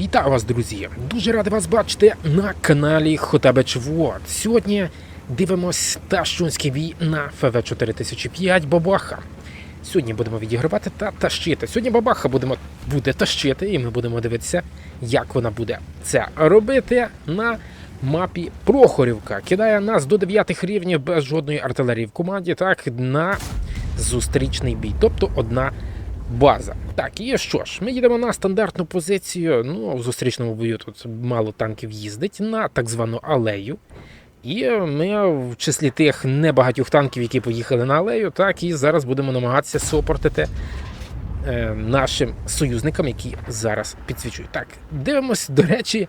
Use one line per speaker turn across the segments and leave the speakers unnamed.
Вітаю вас, друзі! Дуже радий вас бачити на каналі Хотабеч Вот. Сьогодні дивимось Тащунський бій на ФВ 4005 Бабаха. Сьогодні будемо відігравати та тащити. Сьогодні Бабаха будемо, буде тащити, і ми будемо дивитися, як вона буде це робити на мапі Прохорівка. Кидає нас до 9 рівнів без жодної артилерії в команді, так на зустрічний бій. Тобто одна база. Так, і що ж, ми їдемо на стандартну позицію. Ну, в зустрічному бою тут мало танків їздить на так звану алею. І ми в числі тих небагатьох танків, які поїхали на алею, так і зараз будемо намагатися супортити е, нашим союзникам, які зараз підсвічують. Так, дивимось, до речі,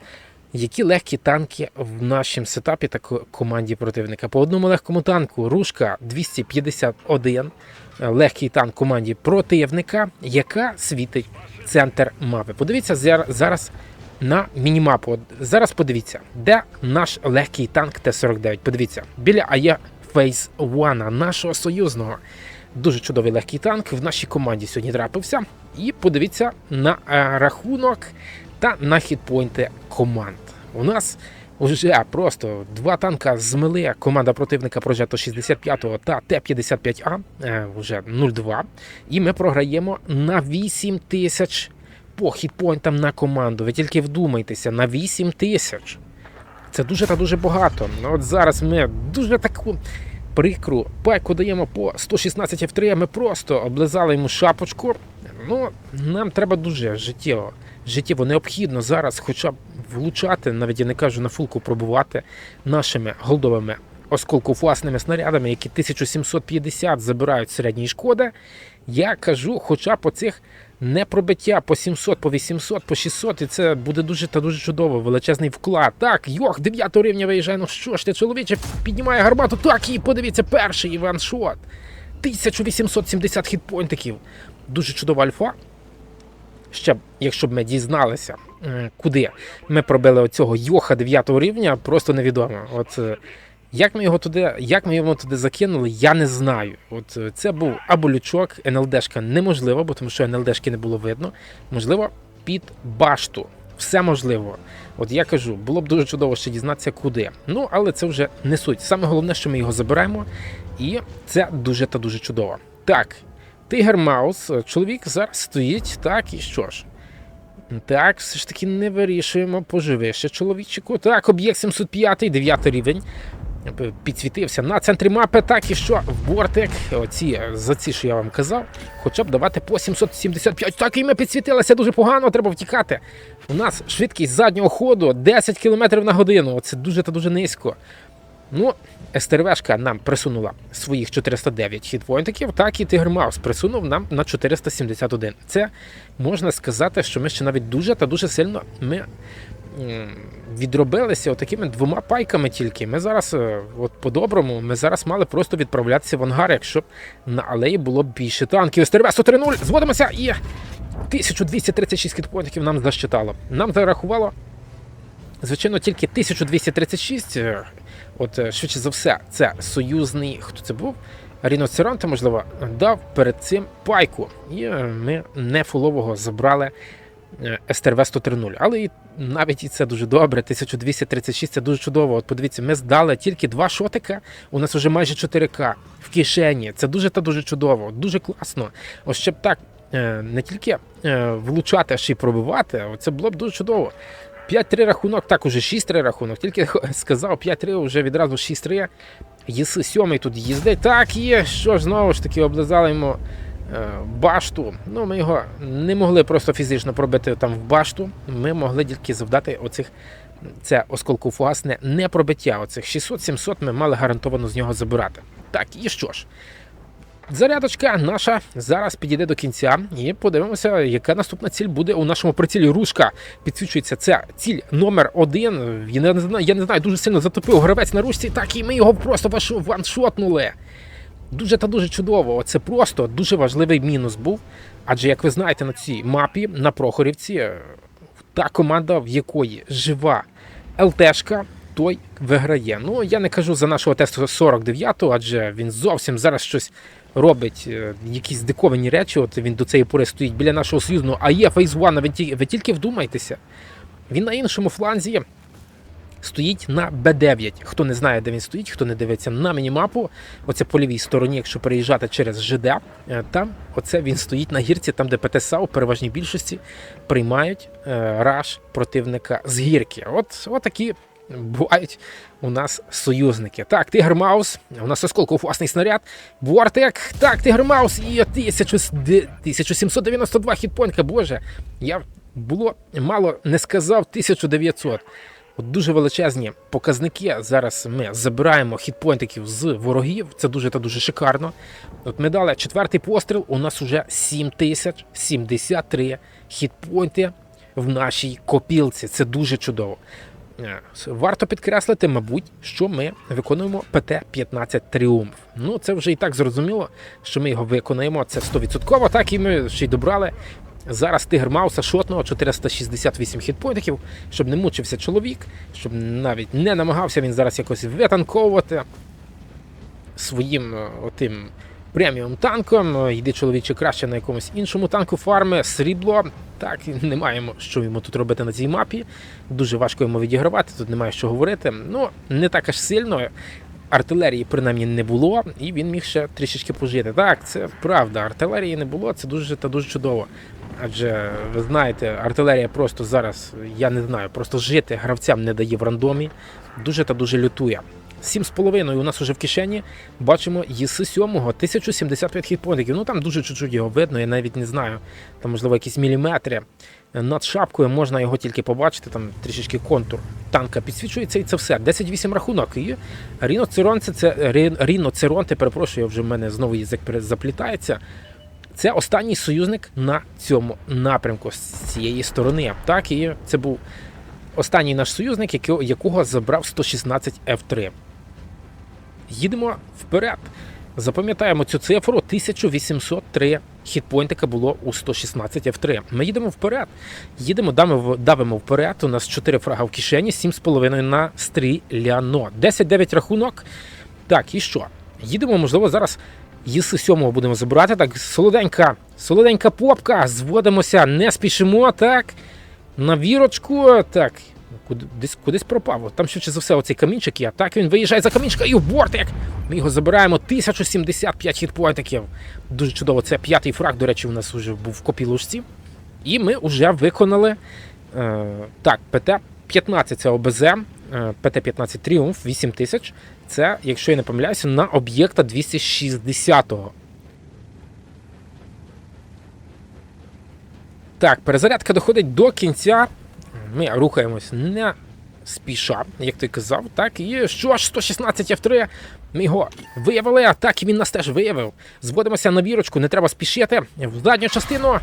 які легкі танки в нашому сетапі та команді противника. По одному легкому танку Рушка 251, е, легкий танк команді противника, яка світить центр мапи. Подивіться зараз на мінімапу. Зараз подивіться, де наш легкий танк Т-49. Подивіться, біля АЄ Фейс One, нашого союзного. Дуже чудовий легкий танк в нашій команді сьогодні трапився. І подивіться на е, рахунок та на хітпойнти команд. У нас вже просто два танка змили команда противника Прожето 65 та Т-55А е, вже 0-2. І ми програємо на 8 тисяч по хітпойнтам на команду. Ви тільки вдумайтеся, на 8 тисяч. Це дуже та дуже багато. Ну, От зараз ми дуже таку прикру пайку даємо по 116 F3, ми просто облизали йому шапочку. Ну, нам треба дуже життєво. Життєво необхідно зараз хоча б влучати, навіть я не кажу на фулку пробувати нашими голдовими осколкофуасними снарядами, які 1750 забирають середньої шкоди. Я кажу, хоча по цих не пробиття по 700, по 800, по 600, і це буде дуже та дуже чудово, величезний вклад. Так, йох, 9 рівня виїжджає. Ну що ж ти, чоловіче, піднімає гармату. Так, і подивіться, перший ваншот. 1870 хітпойнтиків. Дуже чудова альфа. Ще б, якщо б ми дізналися, куди ми пробили оцього йоха 9 рівня, просто невідомо. От е, як ми його туди, як ми його туди закинули, я не знаю. От е, це був або лючок, НЛДшка неможливо, бо тому що НЛДшки не було видно. Можливо, під башту. Все можливо. От я кажу, було б дуже чудово ще дізнатися, куди. Ну, але це вже не суть. Саме головне, що ми його забираємо, і це дуже та дуже чудово. Так, Тигр Маус, чоловік зараз стоїть, так і що ж. Так, все ж таки не вирішуємо поживище чоловічику. Так, об'єкт 705, 9 рівень. Підсвітився на центрі мапи, так і що в бортик. Оці за ці, що я вам казав, хоча б давати по 775. Так і ми підсвітилися дуже погано, треба втікати. У нас швидкість заднього ходу 10 км на годину. Це дуже та дуже низько. Ну, СТРВшка нам присунула своїх 409 хітпойнтиків, так і Тигр Маус присунув нам на 471. Це можна сказати, що ми ще навіть дуже та дуже сильно ми відробилися отакими двома пайками тільки. Ми зараз, е, от по-доброму, ми зараз мали просто відправлятися в ангар, якщо б на алеї було більше танків. СТРВ 130, зводимося і 1236 хітпойнтиків нам защитало. Нам зарахувало Звичайно, тільки 1236. е, От е, швидше за все, це союзний. Хто це був? Ріноцеронта, можливо, дав перед цим пайку. І е, ми не фулового забрали СТРВ 130. Але і навіть і це дуже добре. 1236 це дуже чудово. От подивіться, ми здали тільки два шотика. У нас вже майже 4К в кишені. Це дуже та дуже чудово, дуже класно. Ось щоб так не тільки влучати, а ще й пробивати. Це було б дуже чудово. 5-3 рахунок, так уже 6-3 рахунок. Тільки сказав 5-3, вже відразу 6-3. Єси сьомий тут їздить. Так є. Що ж знову ж таки облизали йому е, башту. Ну, ми його не могли просто фізично пробити там в башту. Ми могли тільки завдати оцих. Це осколкофугасне не пробиття. Оцих 600-700 ми мали гарантовано з нього забирати. Так, і що ж? Зарядочка наша зараз підійде до кінця і подивимося, яка наступна ціль буде у нашому прицілі. Рушка підсвічується. Це ціль номер один. Я не знаю, я не знаю, дуже сильно затопив гравець на ручці. Так і ми його просто вашу- ваншотнули. Дуже та дуже чудово. Це просто дуже важливий мінус був. Адже, як ви знаєте, на цій мапі на Прохорівці е, та команда, в якої жива ЛТшка, той виграє. Ну я не кажу за нашого тесту 49 адже він зовсім зараз щось робить, е, якісь диковані речі. От він до цієї пори стоїть біля нашого союзного. А є ви, ви тільки вдумайтеся. Він на іншому фланзі стоїть на Б9. Хто не знає, де він стоїть, хто не дивиться на мінімапу, оце по лівій стороні, якщо переїжджати через ЖД, е, там оце він стоїть на гірці, там, де ПТСА у переважній більшості приймають е, раш противника з гірки. От, от такі бувають у нас союзники. Так, Тигр Маус, у нас осколков власний снаряд. Бортек, так, Тигр Маус і 1792 хітпойнтка. Боже, я було мало не сказав 1900. От дуже величезні показники. Зараз ми забираємо хітпойнтиків з ворогів. Це дуже та дуже шикарно. От ми дали четвертий постріл. У нас уже 7073 хітпойнти в нашій копілці. Це дуже чудово. Варто підкреслити, мабуть, що ми виконуємо ПТ-15 Тріумф. Ну, це вже і так зрозуміло, що ми його виконаємо. Це 100%. Так і ми ще й добрали. Зараз тигр Мауса шотного 468 хітпойнтиків, щоб не мучився чоловік, щоб навіть не намагався він зараз якось витанковувати своїм е, отим преміум танком. Е, Йди чоловіче краще на якомусь іншому танку фарми, срібло. Так, не маємо що йому тут робити на цій мапі. Дуже важко йому відігравати, тут немає що говорити. Ну, не так аж сильно. Артилерії принаймні не було, і він міг ще трішечки пожити. Так, це правда, артилерії не було, це дуже та дуже чудово. Адже ви знаєте, артилерія просто зараз, я не знаю, просто жити гравцям не дає в рандомі. Дуже та дуже лютує. 7,5 у нас уже в кишені. Бачимо ЄС 7 1075 хітпоінтів. Ну там дуже чуть-чуть його видно, я навіть не знаю. Там, можливо, якісь міліметри. Над шапкою можна його тільки побачити, там трішечки контур танка підсвічується і це все. 10-8 рахунок. І ріноцеронце, це рі- ріноцеронте, перепрошую, вже в мене знову язик заплітається. Це останній союзник на цьому напрямку з цієї сторони. Так, і це був останній наш союзник, якого забрав 116 F3. Їдемо вперед. Запам'ятаємо цю цифру 1803 хітпойнтика було у 116 F3. Ми їдемо вперед. Їдемо, давимо, вперед. У нас 4 фрага в кишені, 7,5 на стріляно. 10-9 рахунок. Так, і що? Їдемо, можливо, зараз ЄС 7 будемо забирати. Так, солоденька, солоденька попка. Зводимося, не спішимо. Так. На вірочку. Так. Куди, десь, кудись пропав. Там швидше за все оцей камінчик є. Так він виїжджає за камінчика і в бортик. Ми його забираємо. 1075 хітпоінтиків. Дуже чудово. Це п'ятий фраг, до речі, у нас вже був в копілушці. І ми вже виконали е, так, ПТ-15 це ОБЗ, е, ПТ-15 Тріумф 8000. Це, якщо я не помиляюся, на об'єкта 260-го. Так, перезарядка доходить до кінця. Ми рухаємось не спіша, як ти казав. Так, і що ж, 116 F3. Ми його виявили, а так і він нас теж виявив. Зводимося на вірочку, не треба спішити. В задню частину.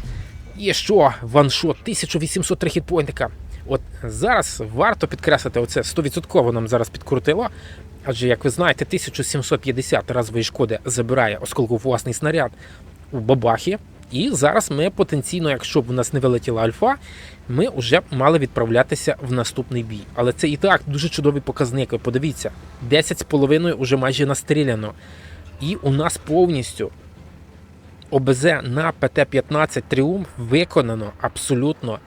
І що? Ваншот, 1803 хітпойнтика. От зараз варто підкреслити, оце 100% нам зараз підкрутило. Адже, як ви знаєте, 1750 разової шкоди забирає осколку власний снаряд у бабахі. І зараз ми потенційно, якщо б у нас не вилетіла альфа, ми вже мали відправлятися в наступний бій. Але це і так дуже чудовий показник. Ви подивіться, 10,5 вже майже настріляно. І у нас повністю ОБЗ на ПТ-15 Тріумф виконано абсолютно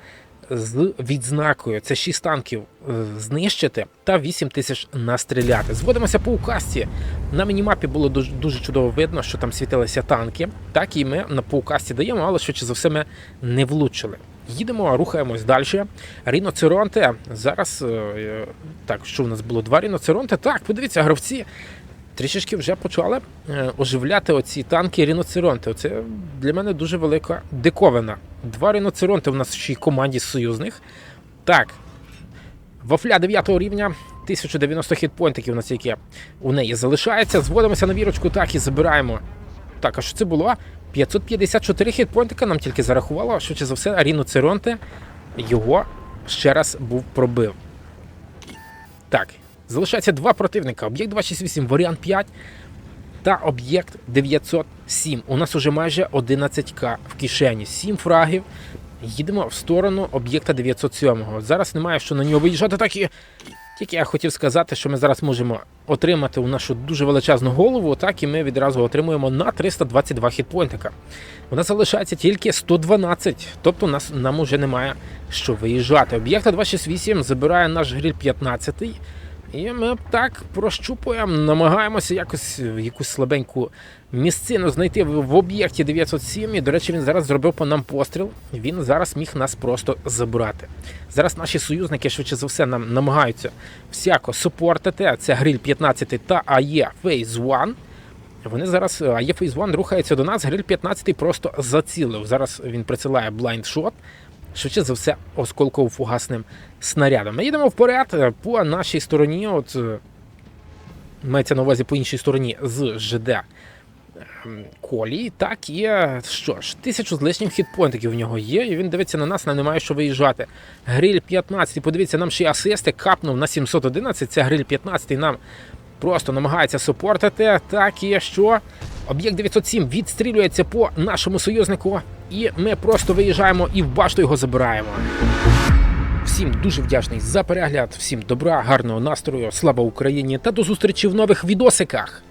з відзнакою. Це 6 танків е, знищити та 8 тисяч настріляти. Зводимося по указці. На мінімапі було дуже, дуже чудово видно, що там світилися танки. Так і ми на по даємо, але швидше за все ми не влучили. Їдемо, рухаємось далі. Ріноцеронте. Зараз е, так, що в нас було два ріноцеронти. Так, подивіться, гравці трішечки вже почали е, оживляти оці танки ріноцеронти. Це для мене дуже велика диковина. Два ріноцеронти в нас ще й команді союзних. Так. Вафля 9 рівня, 1090 хітпойнтиків у нас які у неї залишається. Зводимося на вірочку, так і забираємо. Так, а що це було? 554 хітпойнтика нам тільки зарахувало, швидше за все, ріноцеронте його ще раз був пробив. Так, залишається два противника. Об'єкт 268, варіант 5 та об'єкт 907. У нас уже майже 11к в кишені. 7 фрагів. Їдемо в сторону об'єкта 907. Зараз немає що на нього виїжджати, так і. Тільки я хотів сказати, що ми зараз можемо отримати у нашу дуже величезну голову, так і ми відразу отримуємо на 322 хітпойнтика. У нас залишається тільки 112, тобто нас нам уже немає що виїжджати. Об'єкта 268 забирає наш гриль 15. І ми так прощупуємо, намагаємося якось якусь слабеньку місцину знайти в об'єкті 907. І, до речі, він зараз зробив по нам постріл. Він зараз міг нас просто забрати. Зараз наші союзники, швидше за все, нам намагаються всяко супортити. Це гриль 15 та АЄ Phase 1. Вони зараз АЄ Phase 1 рухається до нас. Гриль 15 просто зацілив. Зараз він присилає блайндшот. Швидше за все, осколково-фугасним снарядом. Ми їдемо вперед е, по нашій стороні. От е, мається на увазі по іншій стороні з ЖД ем, колії. Так є. Що ж, тисячу з лишнім хітпоінтиків в нього є, і він дивиться на нас, нам немає що виїжджати. Гриль 15. Подивіться, нам ще й асисти капнув на 711. Це гриль 15 нам просто намагається супортити. Так є що. Об'єкт 907 відстрілюється по нашому союзнику, і ми просто виїжджаємо і в башту його забираємо. Всім дуже вдячний за перегляд, всім добра, гарного настрою, слава Україні та до зустрічі в нових відосиках.